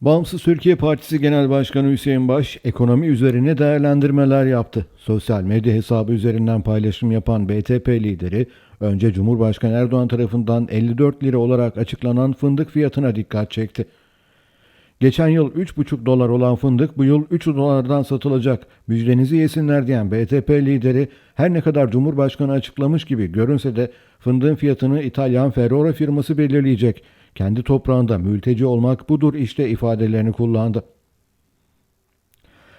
Bağımsız Türkiye Partisi Genel Başkanı Hüseyin Baş, ekonomi üzerine değerlendirmeler yaptı. Sosyal medya hesabı üzerinden paylaşım yapan BTP lideri, önce Cumhurbaşkanı Erdoğan tarafından 54 lira olarak açıklanan fındık fiyatına dikkat çekti. Geçen yıl 3,5 dolar olan fındık bu yıl 3 dolardan satılacak. Müjdenizi yesinler diyen BTP lideri her ne kadar Cumhurbaşkanı açıklamış gibi görünse de fındığın fiyatını İtalyan Ferrora firması belirleyecek. Kendi toprağında mülteci olmak budur işte ifadelerini kullandı.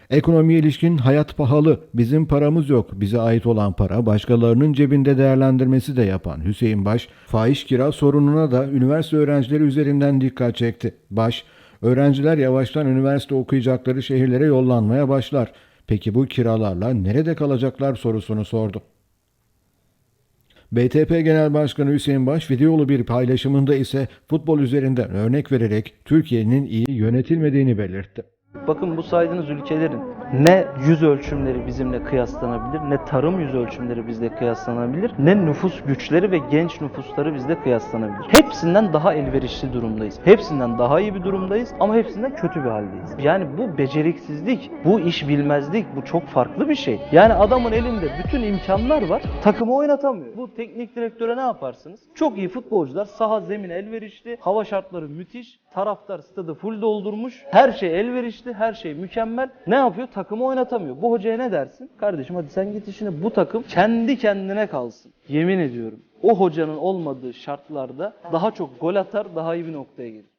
Ekonomiye ilişkin hayat pahalı, bizim paramız yok, bize ait olan para başkalarının cebinde değerlendirmesi de yapan Hüseyin Baş, fahiş kira sorununa da üniversite öğrencileri üzerinden dikkat çekti. Baş, öğrenciler yavaştan üniversite okuyacakları şehirlere yollanmaya başlar. Peki bu kiralarla nerede kalacaklar sorusunu sordu. BTP Genel Başkanı Hüseyin Baş videolu bir paylaşımında ise futbol üzerinden örnek vererek Türkiye'nin iyi yönetilmediğini belirtti. Bakın bu saydığınız ülkelerin ne yüz ölçümleri bizimle kıyaslanabilir, ne tarım yüz ölçümleri bizle kıyaslanabilir, ne nüfus güçleri ve genç nüfusları bizle kıyaslanabilir. Hepsinden daha elverişli durumdayız. Hepsinden daha iyi bir durumdayız ama hepsinden kötü bir haldeyiz. Yani bu beceriksizlik, bu iş bilmezlik, bu çok farklı bir şey. Yani adamın elinde bütün imkanlar var, takımı oynatamıyor. Bu teknik direktöre ne yaparsınız? Çok iyi futbolcular, saha zemin elverişli, hava şartları müthiş, taraftar stadı full doldurmuş, her şey elverişli, her şey mükemmel. Ne yapıyor? Takımı oynatamıyor. Bu hocaya ne dersin? Kardeşim hadi sen git işine bu takım kendi kendine kalsın. Yemin ediyorum. O hocanın olmadığı şartlarda daha çok gol atar, daha iyi bir noktaya gelir.